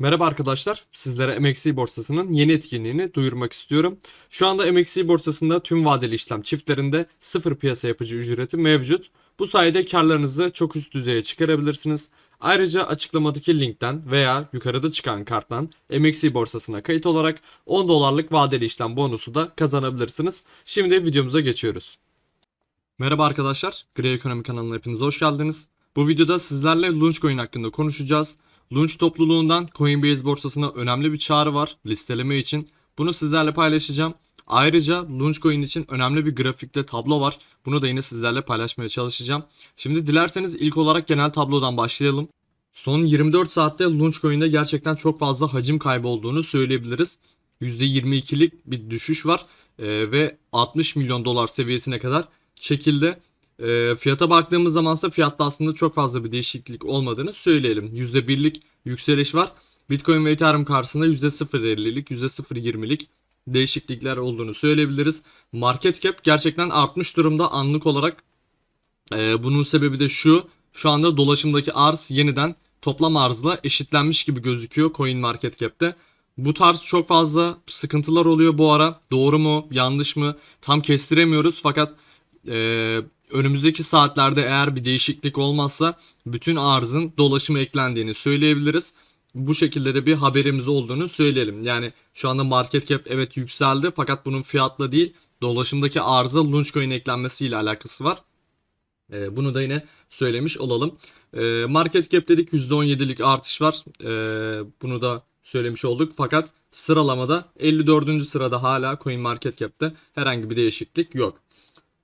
Merhaba arkadaşlar. Sizlere MXC borsasının yeni etkinliğini duyurmak istiyorum. Şu anda MXC borsasında tüm vadeli işlem çiftlerinde sıfır piyasa yapıcı ücreti mevcut. Bu sayede karlarınızı çok üst düzeye çıkarabilirsiniz. Ayrıca açıklamadaki linkten veya yukarıda çıkan karttan MXC borsasına kayıt olarak 10 dolarlık vadeli işlem bonusu da kazanabilirsiniz. Şimdi videomuza geçiyoruz. Merhaba arkadaşlar. Grey Ekonomi kanalına hepiniz hoş geldiniz. Bu videoda sizlerle Launchcoin hakkında konuşacağız. Launch topluluğundan Coinbase borsasına önemli bir çağrı var listeleme için. Bunu sizlerle paylaşacağım. Ayrıca Launchcoin için önemli bir grafikte tablo var. Bunu da yine sizlerle paylaşmaya çalışacağım. Şimdi dilerseniz ilk olarak genel tablodan başlayalım. Son 24 saatte Launchcoin'de gerçekten çok fazla hacim kaybı olduğunu söyleyebiliriz. %22'lik bir düşüş var Ee, ve 60 milyon dolar seviyesine kadar çekildi. E, fiyata baktığımız zamansa fiyatta aslında çok fazla bir değişiklik olmadığını söyleyelim. %1'lik yükseliş var. Bitcoin ve Ethereum karşısında %0.50'lik, %0.20'lik değişiklikler olduğunu söyleyebiliriz. Market cap gerçekten artmış durumda anlık olarak. E, bunun sebebi de şu. Şu anda dolaşımdaki arz yeniden toplam arzla eşitlenmiş gibi gözüküyor coin market cap'te. Bu tarz çok fazla sıkıntılar oluyor bu ara. Doğru mu, yanlış mı tam kestiremiyoruz fakat e, önümüzdeki saatlerde eğer bir değişiklik olmazsa bütün arzın dolaşıma eklendiğini söyleyebiliriz. Bu şekilde de bir haberimiz olduğunu söyleyelim. Yani şu anda market cap evet yükseldi fakat bunun fiyatla değil dolaşımdaki arıza Launchcoin eklenmesiyle alakası var. Ee, bunu da yine söylemiş olalım. Ee, market cap dedik %17'lik artış var. Ee, bunu da söylemiş olduk. Fakat sıralamada 54. sırada hala Coin Market Cap'te herhangi bir değişiklik yok.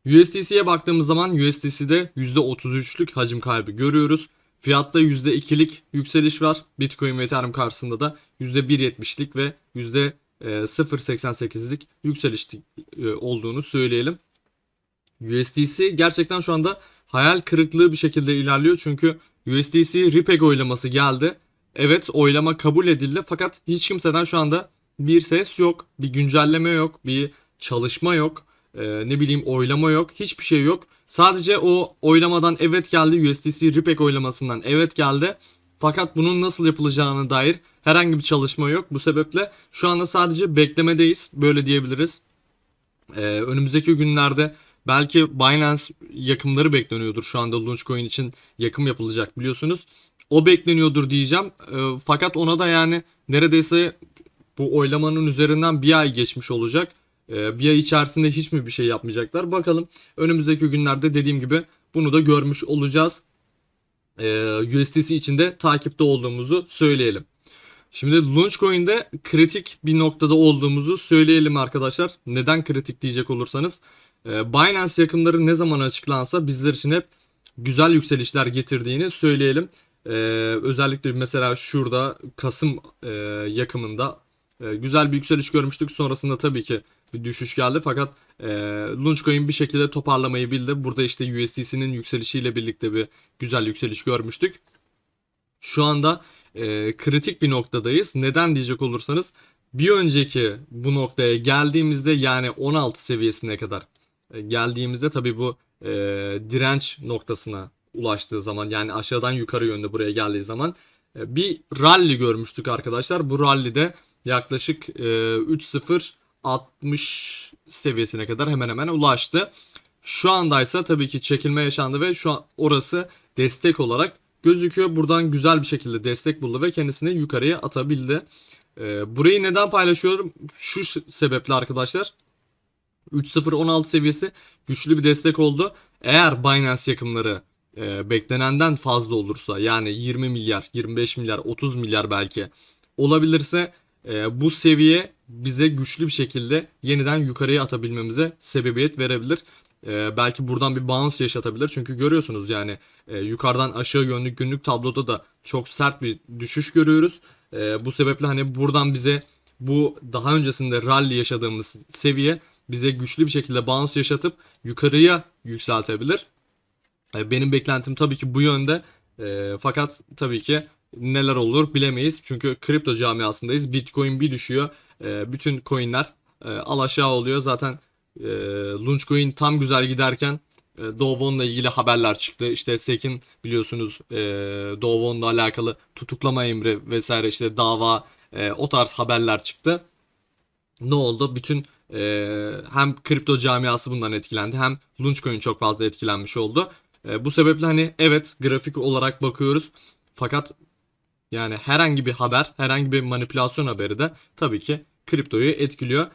USDC'ye baktığımız zaman USDC'de %33'lük hacim kaybı görüyoruz. Fiyatta %2'lik yükseliş var. Bitcoin ve Ethereum karşısında da %1.70'lik ve %0.88'lik yükseliş e, olduğunu söyleyelim. USDC gerçekten şu anda hayal kırıklığı bir şekilde ilerliyor. Çünkü USDC RIPEG oylaması geldi. Evet oylama kabul edildi fakat hiç kimseden şu anda bir ses yok, bir güncelleme yok, bir çalışma yok e, ne bileyim oylama yok. Hiçbir şey yok. Sadece o oylamadan evet geldi. USDC RIPEC oylamasından evet geldi. Fakat bunun nasıl yapılacağına dair herhangi bir çalışma yok. Bu sebeple şu anda sadece beklemedeyiz. Böyle diyebiliriz. Ee, önümüzdeki günlerde belki Binance yakımları bekleniyordur. Şu anda Launchcoin için yakım yapılacak biliyorsunuz. O bekleniyordur diyeceğim. Ee, fakat ona da yani neredeyse bu oylamanın üzerinden bir ay geçmiş olacak. Ee, bir ay içerisinde hiç mi bir şey yapmayacaklar? Bakalım önümüzdeki günlerde dediğim gibi bunu da görmüş olacağız. Ee, USDC içinde takipte olduğumuzu söyleyelim. Şimdi Launchcoin'de kritik bir noktada olduğumuzu söyleyelim arkadaşlar. Neden kritik diyecek olursanız. E, Binance yakımları ne zaman açıklansa bizler için hep güzel yükselişler getirdiğini söyleyelim. E, özellikle mesela şurada Kasım e, yakımında e, güzel bir yükseliş görmüştük. Sonrasında tabii ki bir düşüş geldi fakat e, Launchcoin bir şekilde toparlamayı bildi. Burada işte USDC'nin yükselişiyle birlikte bir güzel yükseliş görmüştük. Şu anda e, kritik bir noktadayız. Neden diyecek olursanız bir önceki bu noktaya geldiğimizde yani 16 seviyesine kadar e, geldiğimizde tabii bu e, direnç noktasına ulaştığı zaman yani aşağıdan yukarı yönde buraya geldiği zaman e, bir rally görmüştük arkadaşlar. Bu rally'de yaklaşık e, 3.0 60 seviyesine kadar hemen hemen ulaştı. Şu andaysa tabii ki çekilme yaşandı ve şu an orası destek olarak gözüküyor. Buradan güzel bir şekilde destek buldu ve kendisini yukarıya atabildi. Ee, burayı neden paylaşıyorum? Şu sebeple arkadaşlar. 3.016 seviyesi güçlü bir destek oldu. Eğer Binance yakımları e, beklenenden fazla olursa yani 20 milyar, 25 milyar, 30 milyar belki olabilirse e, bu seviye bize güçlü bir şekilde yeniden yukarıya atabilmemize sebebiyet verebilir. E, belki buradan bir bounce yaşatabilir. Çünkü görüyorsunuz yani e, yukarıdan aşağı yönlü günlük tabloda da çok sert bir düşüş görüyoruz. E, bu sebeple hani buradan bize bu daha öncesinde rally yaşadığımız seviye bize güçlü bir şekilde bounce yaşatıp yukarıya yükseltebilir. Benim beklentim tabii ki bu yönde. E, fakat tabii ki neler olur bilemeyiz. Çünkü kripto camiasındayız. Bitcoin bir düşüyor. E, bütün coinler e, al aşağı oluyor. Zaten e, Launchcoin tam güzel giderken e, Dovon'la ilgili haberler çıktı. İşte Sekin biliyorsunuz e, Dovon'la alakalı tutuklama emri vesaire işte dava e, o tarz haberler çıktı. Ne oldu? Bütün e, hem kripto camiası bundan etkilendi hem Launchcoin çok fazla etkilenmiş oldu. Bu sebeple hani evet grafik olarak bakıyoruz. Fakat yani herhangi bir haber, herhangi bir manipülasyon haberi de tabii ki kriptoyu etkiliyor.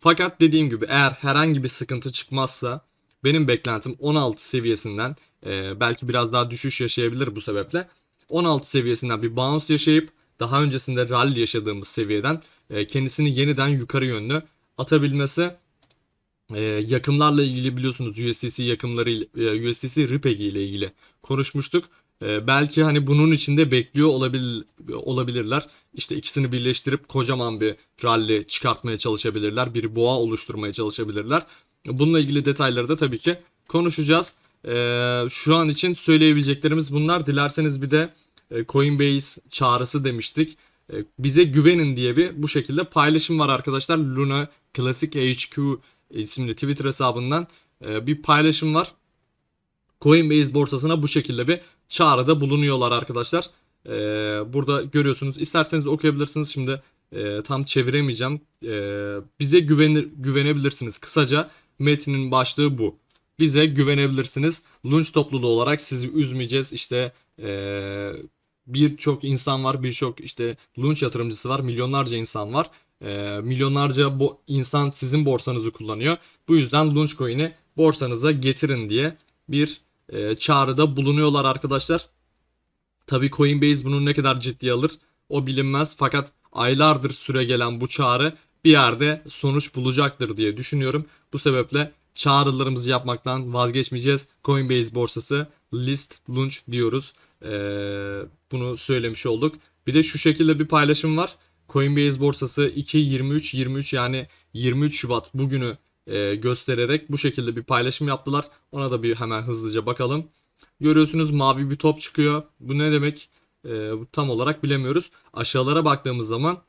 Fakat dediğim gibi eğer herhangi bir sıkıntı çıkmazsa benim beklentim 16 seviyesinden e, belki biraz daha düşüş yaşayabilir bu sebeple. 16 seviyesinden bir bounce yaşayıp daha öncesinde rally yaşadığımız seviyeden e, kendisini yeniden yukarı yönlü atabilmesi e, yakımlarla ilgili biliyorsunuz USDC yakımları ile- e, USDC Ripeg ile ilgili konuşmuştuk. E, belki hani bunun içinde bekliyor olabil, olabilirler. İşte ikisini birleştirip kocaman bir rally çıkartmaya çalışabilirler. Bir boğa oluşturmaya çalışabilirler. Bununla ilgili detayları da tabii ki konuşacağız. E, şu an için söyleyebileceklerimiz bunlar. Dilerseniz bir de e, Coinbase çağrısı demiştik. E, bize güvenin diye bir bu şekilde paylaşım var arkadaşlar. Luna Classic HQ isimli Twitter hesabından e, bir paylaşım var. Coinbase borsasına bu şekilde bir çağrıda bulunuyorlar arkadaşlar. E, burada görüyorsunuz. İsterseniz okuyabilirsiniz. Şimdi e, tam çeviremeyeceğim. E, bize güvenir, güvenebilirsiniz. Kısaca metnin başlığı bu. Bize güvenebilirsiniz. Lunch topluluğu olarak sizi üzmeyeceğiz. İşte e, birçok insan var, birçok işte lunch yatırımcısı var, milyonlarca insan var. E, milyonlarca bu insan sizin borsanızı kullanıyor. Bu yüzden Lunch Coin'i borsanıza getirin diye bir e, çağrıda bulunuyorlar arkadaşlar. Tabii Coinbase bunu ne kadar ciddiye alır o bilinmez. Fakat aylardır süre gelen bu çağrı bir yerde sonuç bulacaktır diye düşünüyorum. Bu sebeple çağrılarımızı yapmaktan vazgeçmeyeceğiz. Coinbase borsası list launch diyoruz. Ee, bunu söylemiş olduk. Bir de şu şekilde bir paylaşım var. Coinbase borsası 2.23.23 yani 23 Şubat bugünü e, göstererek bu şekilde bir paylaşım yaptılar. Ona da bir hemen hızlıca bakalım. Görüyorsunuz mavi bir top çıkıyor. Bu ne demek? E, tam olarak bilemiyoruz. Aşağılara baktığımız zaman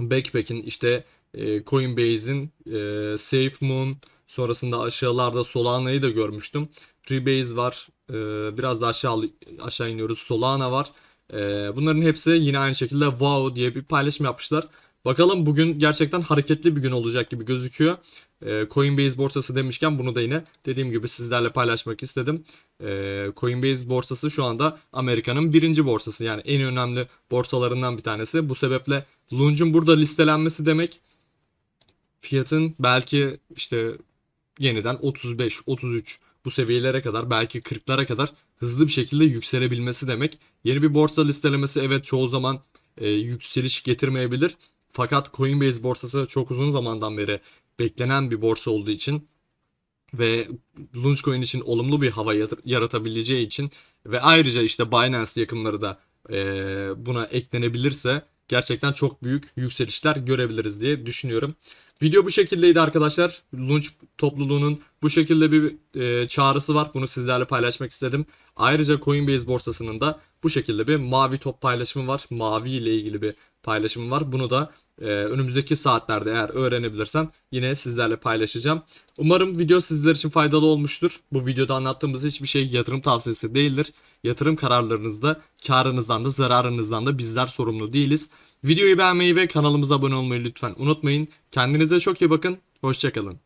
Backpack'in işte e, Coinbase'in e, SafeMoon sonrasında aşağılarda Solana'yı da görmüştüm. Rebase var. E, biraz da aşağı aşağı iniyoruz. Solana var. E, bunların hepsi yine aynı şekilde wow diye bir paylaşım yapmışlar. Bakalım bugün gerçekten hareketli bir gün olacak gibi gözüküyor. E, Coinbase borsası demişken bunu da yine dediğim gibi sizlerle paylaşmak istedim. E, Coinbase borsası şu anda Amerika'nın birinci borsası yani en önemli borsalarından bir tanesi. Bu sebeple Lunch'un burada listelenmesi demek fiyatın belki işte yeniden 35, 33 bu seviyelere kadar belki 40'lara kadar hızlı bir şekilde yükselebilmesi demek. Yeni bir borsa listelemesi evet çoğu zaman e, yükseliş getirmeyebilir. Fakat Coinbase borsası çok uzun zamandan beri beklenen bir borsa olduğu için ve Launchcoin için olumlu bir hava yaratabileceği için ve ayrıca işte Binance yakınları da buna eklenebilirse gerçekten çok büyük yükselişler görebiliriz diye düşünüyorum. Video bu şekildeydi arkadaşlar. Launch topluluğunun bu şekilde bir e, çağrısı var. Bunu sizlerle paylaşmak istedim. Ayrıca Coinbase borsasının da bu şekilde bir mavi top paylaşımı var. Mavi ile ilgili bir paylaşımı var. Bunu da e, önümüzdeki saatlerde eğer öğrenebilirsem yine sizlerle paylaşacağım. Umarım video sizler için faydalı olmuştur. Bu videoda anlattığımız hiçbir şey yatırım tavsiyesi değildir. Yatırım kararlarınızda karınızdan da zararınızdan da bizler sorumlu değiliz. Videoyu beğenmeyi ve kanalımıza abone olmayı lütfen unutmayın. Kendinize çok iyi bakın. Hoşçakalın.